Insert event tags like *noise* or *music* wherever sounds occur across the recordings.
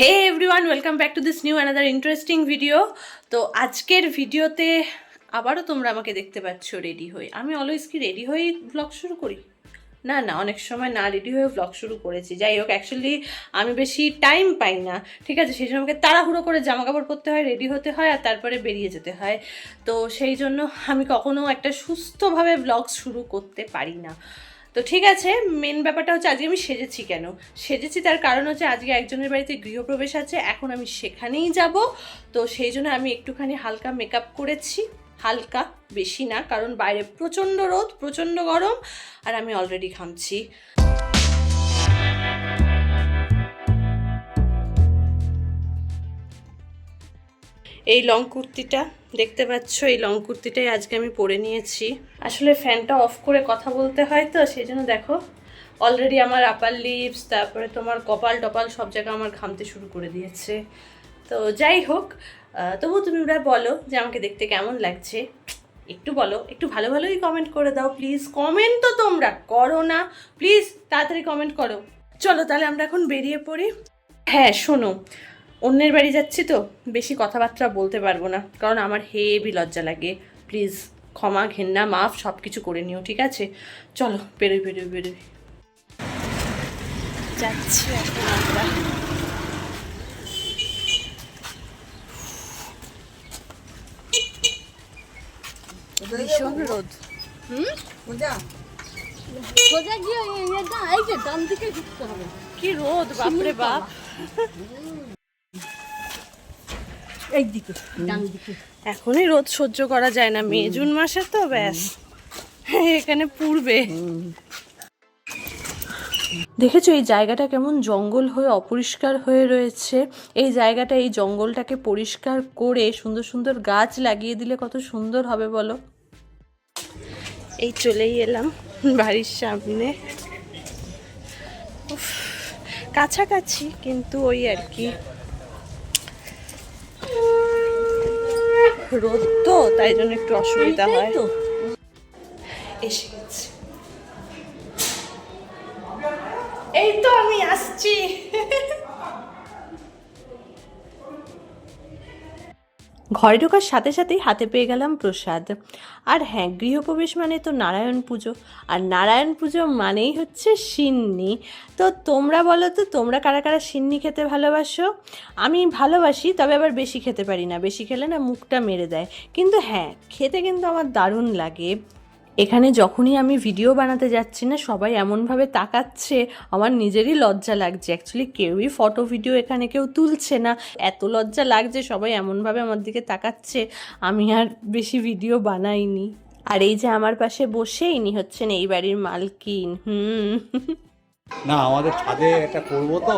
Hey everyone welcome back to this new another interesting video তো আজকের ভিডিওতে আবারও তোমরা আমাকে দেখতে পাচ্ছ রেডি হয়ে। আমি অলওয়েজ কি রেডি হয়েই ব্লগ শুরু করি? না না, অনেক সময় না রেডি হয়ে ব্লগ শুরু করেছি। যাই হোক অ্যাকচুয়ালি আমি বেশি টাইম পাই না। ঠিক আছে, সেই সময় আমাকে তাড়াহুড়ো করে জামা কাপড় পরতে হয় রেডি হতে হয় আর তারপরে বেরিয়ে যেতে হয়। তো সেই জন্য আমি কখনো একটা সুস্থভাবে ব্লগ শুরু করতে পারি না। তো ঠিক আছে মেন ব্যাপারটা হচ্ছে আজকে আমি সেজেছি কেন? সেজেছি তার কারণ হচ্ছে আজকে একজনের বাড়িতে গৃহপ্রবেশ আছে, এখন আমি সেখানেই যাব। তো সেই জন্য আমি একটুখানি হালকা মেকআপ করেছি, হালকা, বেশি না, কারণ বাইরে প্রচণ্ড রোদ, প্রচণ্ড গরম, আর আমি অলরেডি ঘামছি। এই লং কুর্তিটা, দেখতে পাচ্ছ এই লং কুর্তিটাই আজকে আমি পরে নিয়েছি। আসলে ফ্যানটা অফ করে কথা বলতে হয় তো সেই জন্য দেখো অলরেডি আমার আপার লিপস তারপরে তোমার কপাল টপাল সব জায়গা আমার ঘামতে শুরু করে দিয়েছে। তো যাই হোক তবু তুমি ওরা বলো যে আমাকে দেখতে কেমন লাগছে। একটু বলো, একটু ভালো ভালোই কমেন্ট করে দাও প্লিজ কমেন্ট তো তোমরা করো না। প্লিজ তাড়াতাড়ি কমেন্ট করো। চলো তাহলে আমরা এখন বেরিয়ে পড়ি। হ্যাঁ শোনো অন্যের বাড়ি যাচ্ছি তো বেশি কথাবার্তা বলতে পারব না। কারণ আমার হেভি লজ্জা লাগে। প্লিজ ক্ষমা ঘেন্না মাফ সব কিছু করে নিও ঠিক আছে? চলো বেরোই বেরোই বেরোই। যাচ্ছি এখন আমরা। ভীষণ রোদ। সোজা গিয়ে এই- এই না, এই যে ডান দিকে ঢুকতে হবে। কি রোদ বাপরে বাপ। এখনই রোদ সহ্য করা যায় না, মে, জুন মাসে তো ব্যাস। এখানে পূর্বে দেখেছ এই জায়গাটা কেমন জঙ্গল হয়ে অপরিষ্কার হয়ে রয়েছে? এই জায়গাটা, এই জঙ্গলটাকে পরিষ্কার করে সুন্দর সুন্দর গাছ লাগিয়ে দিলে কত সুন্দর হবে বলো? এই চলেই এলাম বাড়ির সামনে। কাছাকাছি, কিন্তু ওই আর কি। রোদ তো তাই জন্য একটু অসুবিধা হয়। তো। এসে গেছি। এই তো আমি আসছি। ঘরে ঢোকার সাথে সাথেই হাতে পেয়ে গেলাম প্রসাদ। আর হ্যাঁ গৃহপ্রবেশ মানে তো নারায়ণ পুজো। আর নারায়ণ পুজো মানেই হচ্ছে সিন্নি। তো তোমরা বলো তো, তোমরা কারা কারা সিন্নি খেতে ভালোবাসো? আমি ভালোবাসি, তবে আবার বেশি খেতে পারি না। বেশি খেলে না মুখটা মেরে দেয়। কিন্তু হ্যাঁ খেতে কিন্তু আমার দারুণ লাগে। এখানে যখনই আমি ভিডিও বানাতে যাচ্ছি না, সবাই এমনভাবে তাকাচ্ছে, আমার নিজেরই লজ্জা লাগছে। অ্যাকচুয়ালি কেউই ফটো ভিডিও এখানে কেউ তুলছে না। এত লজ্জা লাগছে, সবাই এমনভাবে আমার দিকে তাকাচ্ছে, আমি আর বেশি ভিডিও বানাইনি। আর এই যে আমার পাশে বসে ইনি হচ্ছেন এই বাড়ির মালকিন, হুম। না, আমাদের ছাদে একটা করব তো?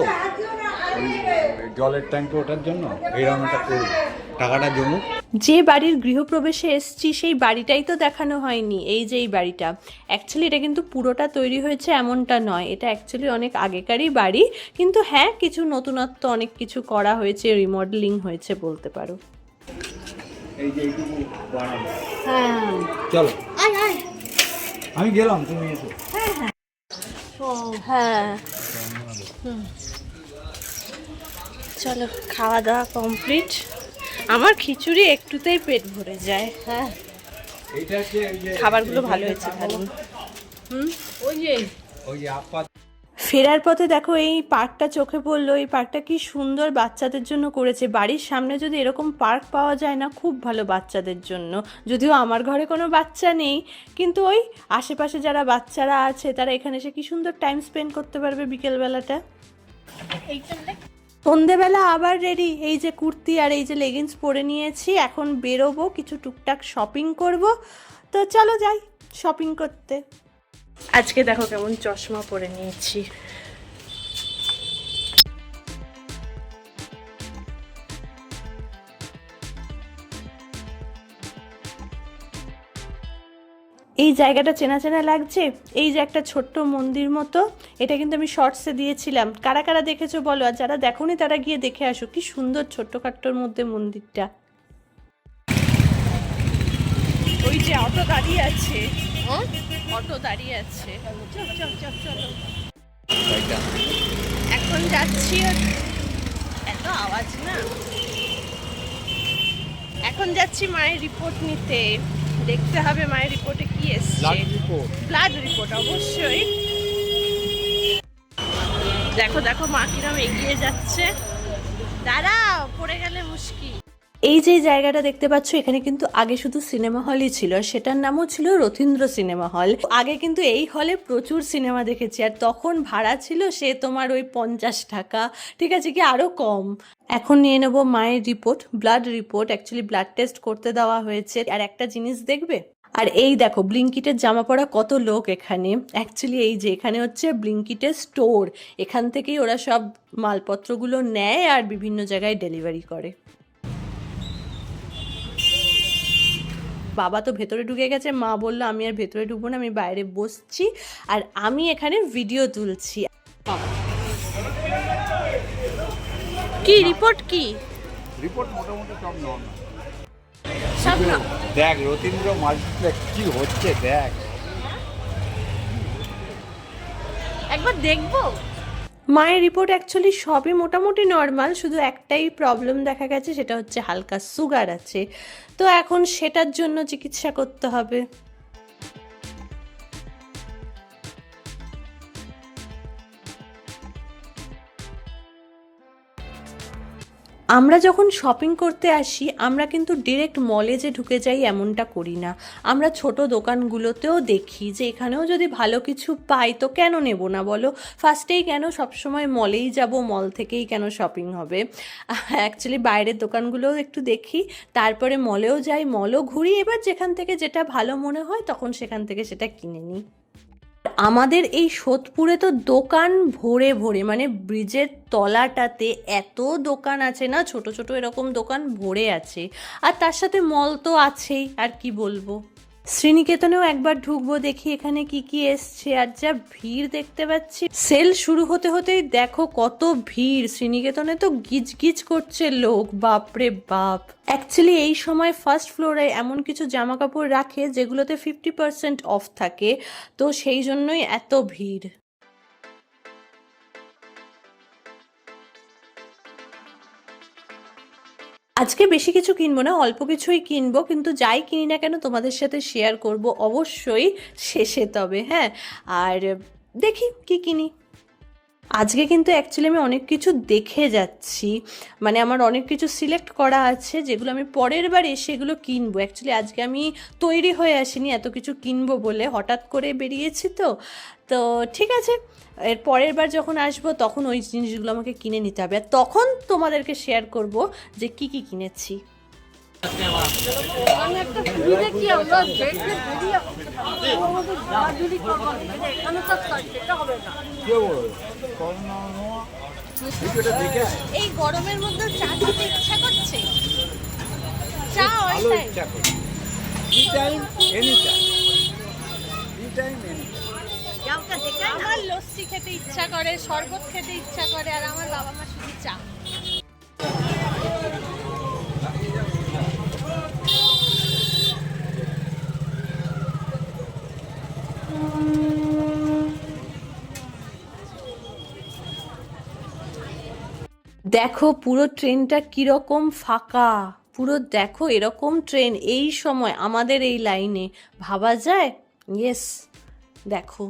জলের ট্যাঙ্কে ওঠার জন্য এইরকম একটা করব। টাকাটা জমুক। যে বাড়ির গৃহপ্রবেশে এসছি সেই বাড়িটাই তো দেখানো হয়নি এই যে এই বাড়িটা। অ্যাকচুয়ালি এটা কিন্তু পুরোটা তৈরি হয়েছে এমনটা নয়। এটা অ্যাকচুয়ালি অনেক আগেকারই বাড়ি কিন্তু হ্যাঁ কিছু নতুনত্ব অনেক কিছু করা হয়েছে রিমডেলিং হয়েছে বলতে পারো। এই যে এইটুকু হ্যাঁ। চলো। আয় আয়। আমি গেলাম তুমি এসো। ও হ্যাঁ। চলো খাওয়া দাওয়া কমপ্লিট আমার খিচুড়ি একটুতেই পেট ভরে যায়। হ্যাঁ। খাবারগুলো ভালো হয়েছে আপা ফেরার পথে দেখো এই পার্কটা চোখে পড়ল, এই পার্কটা কি সুন্দর বাচ্চাদের জন্য করেছে। বাড়ির সামনে যদি এরকম পার্ক পাওয়া যায় না, খুব ভালো বাচ্চাদের জন্য। যদিও আমার ঘরে কোনো বাচ্চা নেই, কিন্তু ওই আশেপাশে যারা বাচ্চারা আছে, তারা এখানে এসে কি সুন্দর টাইম স্পেন্ড করতে পারবে বিকেলবেলাটা? সন্ধেবেলা আবার রেডি এই যে কুর্তি আর এই যে লেগিংস পরে নিয়েছি, এখন বেরোবো, কিছু টুকটাক শপিং করব। তো চলো যাই শপিং করতে। আজকে দেখো কেমন চশমা পরে নিয়েছি। এই জায়গাটা চেনা চেনা লাগছে? এই যে একটা ছোট্ট মন্দির মতো এটা কিন্তু আমি শর্টসে দিয়েছিলাম। কারা কারা দেখেছ বলো? আর যারা দেখোনি তারা গিয়ে দেখে আসো। কি সুন্দর ছোট্টখাট্টোর মধ্যে মন্দিরটা। ওই যে অটো দাঁড়িয়ে আছে। হ্যাঁ? অটো দাঁড়িয়ে আছে। এখন যাচ্ছি আর আওয়াজ না। এখন যাচ্ছি মায়ের রিপোর্ট নিতে। দেখতে হবে মায়ের রিপোর্টে কি এসছে। ব্লাড রিপোর্ট অবশ্যই। দেখো দেখো মা কিরম এগিয়ে যাচ্ছে। দাঁড়াও পড়ে গেলে মুশকিল। এই যে জায়গাটা দেখতে পাচ্ছ, এখানে কিন্তু আগে শুধু সিনেমা হলই ছিল সেটার নামও ছিল রথীন্দ্র সিনেমা হল। আগে কিন্তু এই হলে প্রচুর সিনেমা দেখেছি, আর তখন ভাড়া ছিল সে তোমার ওই পঞ্চাশ টাকা, ঠিক আছে, কি আরও কম। এখন নিয়ে নেব মায়ের report blood report actually blood test করতে দেওয়া হয়েছে। আর একটা জিনিস দেখবে? আর এই দেখো ব্লিঙ্কিটের জামা পরা কত লোক এখানে। অ্যাকচুয়ালি এই যে এখানে হচ্ছে ব্লিঙ্কিটের স্টোর এখান থেকেই ওরা সব মালপত্রগুলো নেয় আর বিভিন্ন জায়গায় ডেলিভারি করে। বাবা তো ভেতরে ঢুকে গেছে মা বলল আমি আর ভেতরে ঢুকবো না আমি বাইরে বসছি আর আমি এখানে ভিডিও তুলছি। কি রিপোর্ট কি? রিপোর্ট মোটামুটি সব নর্মাল সব না দেখ রথীন্দ্র মাল্টিপ্লেক্স কি হচ্ছে দেখ। একবার দেখব? মায়ের রিপোর্ট অ্যাকচুয়ালি সবই মোটামুটি নর্মাল শুধু একটাই প্রবলেম দেখা গেছে, সেটা হচ্ছে হালকা সুগার আছে। তো এখন সেটার জন্য চিকিৎসা করতে হবে। আমরা যখন শপিং করতে আসি, আমরা কিন্তু ডিরেক্ট মলে যে ঢুকে যাই এমনটা করি না। আমরা ছোট দোকানগুলোতেও দেখি যে এখানেও যদি ভালো কিছু পাই, তো কেন নেব না বলো? ফার্স্টেই কেন সবসময় মলেই যাব মল থেকেই কেন শপিং হবে? অ্যাকচুয়ালি বাইরের দোকানগুলোও একটু দেখি, তারপরে মলেও যাই মলও ঘুরি। এবার যেখান থেকে যেটা ভালো মনে হয়, তখন সেখান থেকে সেটা কিনে নিই। আমাদের এই সোদপুরে তো দোকান ভরে ভরে মানে ব্রিজের তলাটাতে এত দোকান আছে না, ছোট ছোট এরকম দোকান ভরে আছে। আর তার সাথে মল তো আছেই, আর কি বলব? শ্রীনিকেতনেও একবার ঢুকবো দেখি এখানে কি কি এসছে। আর যা ভিড় দেখতে পাচ্ছি, সেল শুরু হতে হতেই দেখো কত ভিড়। শ্রীনিকেতনে তো গিজ গিজ করছে লোক, বাপরে বাপ। অ্যাকচুয়ালি এই সময় ফার্স্ট ফ্লোরে এমন কিছু জামা কাপড় রাখে যেগুলোতে ফিফটি পার্সেন্ট অফ থাকে। তো সেই জন্যই এত ভিড়। আজকে বেশি কিছু কিনবো না, অল্প কিছুই কিনবো, কিন্তু যাই কিনি না কেন তোমাদের সাথে শেয়ার করব অবশ্যই শেষে তবে হ্যাঁ? আর দেখি কি কিনি। আজকে কিন্তু অ্যাকচুয়ালি আমি অনেক কিছু দেখে যাচ্ছি। মানে আমার অনেক কিছু সিলেক্ট করা আছে, যেগুলো আমি পরের বার এসে এগুলো কিনবো। অ্যাকচুয়ালি আজকে আমি তৈরি হয়ে আসিনি, এত কিছু কিনবো বলে। হঠাৎ করে বেরিয়েছি তো। তো ঠিক আছে, এর পরের বার যখন আসব তখন ওই জিনিসগুলো আমাকে কিনে নিতে হবে। আর তখন তোমাদেরকে শেয়ার করব যে কি কি কিনেছি। এই গরমের মধ্যে চা খেতে ইচ্ছা করছে চা ভালো ইচ্ছা ই টাইম এনি টাইম ই টাইম এনি আমার লস্যি খেতে ইচ্ছা করে শরবত খেতে ইচ্ছা করে আর আমার বাবা মা শুধু চা। দেখো, পুরো ট্রেনটা কীরকম ফাঁকা। পুরো দেখো, এরকম ট্রেন এই সময়, আমাদের এই লাইনে। ভাবা যায়? ইয়েস দেখো।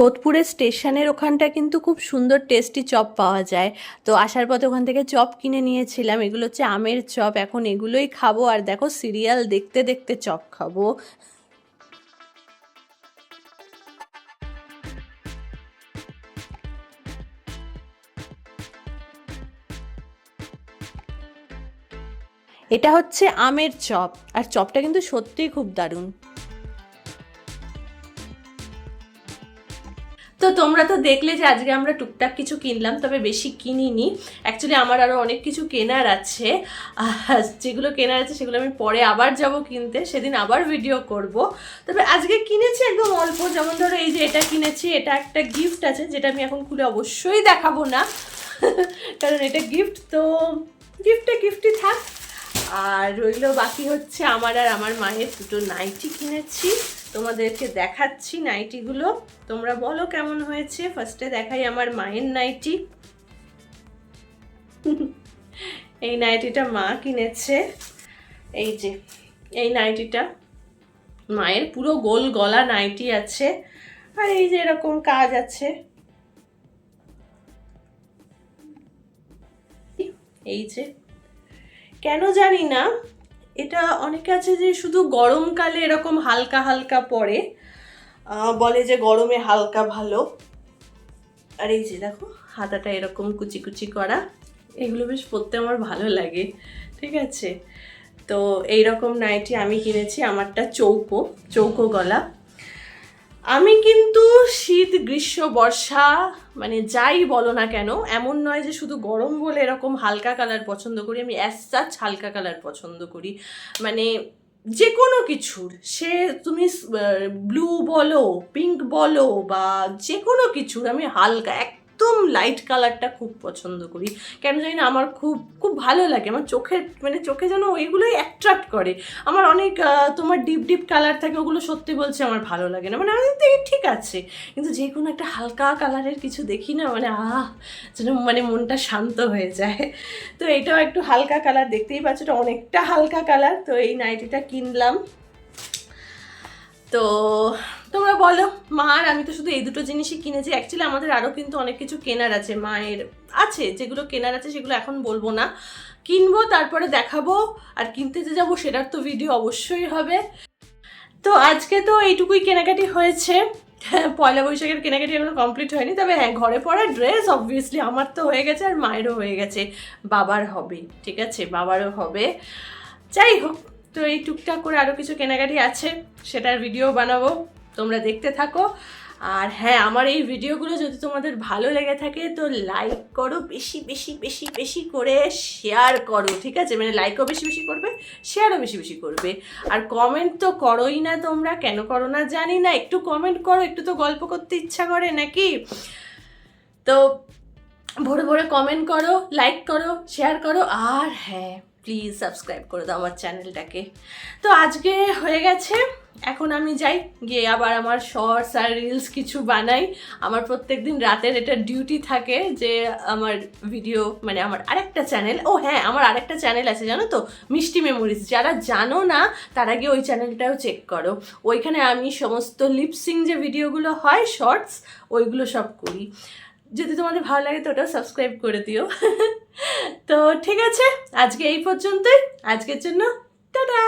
সোদপুরের স্টেশনের ওখানটা কিন্তু খুব সুন্দর টেস্টি চপ পাওয়া যায়। তো আসার পথে ওখান থেকে চপ কিনে নিয়েছিলাম। এগুলো হচ্ছে আমের চপ। এখন এগুলোই খাব। আর দেখো, সিরিয়াল দেখতে দেখতে চপ খাব। এটা হচ্ছে আমের চপ। আর চপটা কিন্তু সত্যিই খুব দারুণ। তোমরা তো দেখলে যে আজকে আমরা টুকটাক কিছু কিনলাম, তবে বেশি কিনিনি। অ্যাকচুয়ালি আমার আরও অনেক কিছু কেনার আছে। যেগুলো কেনার আছে, সেগুলো আমি পরে আবার যাব কিনতে। সেদিন আবার ভিডিও করব। তবে আজকে কিনেছি একদম অল্প। যেমন ধরো এই যে এটা কিনেছি, এটা একটা গিফট আছে, যেটা আমি এখন খুলে অবশ্যই দেখাবো না। কারণ এটা গিফট তো গিফটে গিফটই থাক। আর রইল বাকি হচ্ছে আমার আর আমার মায়ের দুটো নাইটি কিনেছি। তোমাদেরকে দেখাচ্ছি নাইটিগুলো। তোমরা বলো কেমন হয়েছে? ফার্স্টে দেখাই আমার মায়ের নাইটি। এই নাইটিটা মা কিনেছে। এই যে, এই নাইটিটা। মায়ের পুরো গোল গলা নাইটি আছে। আর এই যে এরকম কাজ আছে। এই যে, কেন জানি না এটা অনেকে আছে যে শুধু গরমকালে এরকম হালকা হালকা পরে বলে যে গরমে হালকা ভালো। আর এই যে দেখো, হাতাটা এরকম কুচি কুচি করা। এগুলো বেশ পরতে আমার ভালো লাগে, ঠিক আছে? তো এই রকম নাইটি আমি কিনেছি, আমারটা চৌকো চৌকো গলা। আমি কিন্তু শীত, গ্রীষ্ম, বর্ষা মানে যাই বলো না কেন, এমন নয় যে শুধু গরম বলে এরকম হালকা কালার পছন্দ করি, আমি অ্যাজ সাচ হালকা কালার পছন্দ করি। মানে যে কোনো কিছুর, সে তুমি ব্লু বলো পিঙ্ক বলো, বা যে কোনো কিছুর আমি হালকা একদম লাইট কালারটা খুব পছন্দ করি। কেন জানি না, আমার খুব খুব ভালো লাগে। আমার চোখের মানে চোখে যেন ওইগুলোই অ্যাট্রাক্ট করে। আমার অনেক তোমার ডিপ ডিপ কালার থাকে, ওগুলো সত্যি বলছে আমার ভালো লাগে না। মানে আমি দেখি ঠিক আছে, কিন্তু যে কোনো একটা হালকা কালারের কিছু দেখি না মানে আহ, যেন মানে মনটা শান্ত হয়ে যায়। তো এটাও একটু হালকা কালার দেখতেই পাচ্ছ, এটা অনেকটা হালকা কালার তো এই নাইটিটা কিনলাম। তো তোমরা বলো মার আমি তো শুধু এই দুটো জিনিসই কিনেছি। অ্যাকচুয়ালি আমাদের আরও কিন্তু অনেক কিছু কেনার আছে মায়ের আছে। যেগুলো কেনার আছে সেগুলো এখন বলব না। কিনবো তারপরে দেখাবো আর কিনতে যে যাব সেটার তো ভিডিও অবশ্যই হবে। তো আজকে তো এইটুকুই কেনাকাটি হয়েছে। হ্যাঁ, পয়লা বৈশাখের কেনাকাটি এখনও কমপ্লিট হয়নি। তবে হ্যাঁ ঘরে পড়া ড্রেস অবভিয়াসলি আমার তো হয়ে গেছে আর মায়েরও হয়ে গেছে। বাবার হবে ঠিক আছে? বাবারও হবে। যাই হোক তো এই টুকটাক করে আরও কিছু কেনাকাটি আছে, সেটার ভিডিও বানাবো, তোমরা দেখতে থাকো। আর হ্যাঁ আমার এই ভিডিওগুলো যদি তোমাদের ভালো লেগে থাকে, তো লাইক করো, বেশি বেশি বেশি বেশি করে শেয়ার করো, ঠিক আছে? মানে লাইকও বেশি বেশি করবে শেয়ারও বেশি বেশি করবে। আর কমেন্ট তো করোই না তোমরা, কেন করো না জানি না, একটু কমেন্ট করো, একটু তো গল্প করতে ইচ্ছা করে নাকি? তো ভোরে ভোরে কমেন্ট করো লাইক করো শেয়ার করো, আর হ্যাঁ প্লিজ সাবস্ক্রাইব করে দাও আমার চ্যানেলটাকে তো আজকে হয়ে গেছে, এখন আমি যাই, গিয়ে আবার আমার শর্টস আর রিলস কিছু বানাই। আমার প্রত্যেক দিন রাতের এটা ডিউটি থাকে যে আমার ভিডিও মানে আমার আরেকটা চ্যানেল ও হ্যাঁ আমার আরেকটা চ্যানেল আছে, জানো তো? মিষ্টি মেমোরিজ যারা জানো না, তারা গিয়ে ওই চ্যানেলটাও চেক করো। ওইখানে আমি সমস্ত লিপসিং যে ভিডিওগুলো হয় শর্টস ওইগুলো সব করি। যদি তোমাদের ভালো লাগে তো ওটাও সাবস্ক্রাইব করে দিও। *laughs* তো ঠিক আছে, আজকে এই পর্যন্তই। আজকের জন্য, টাটা!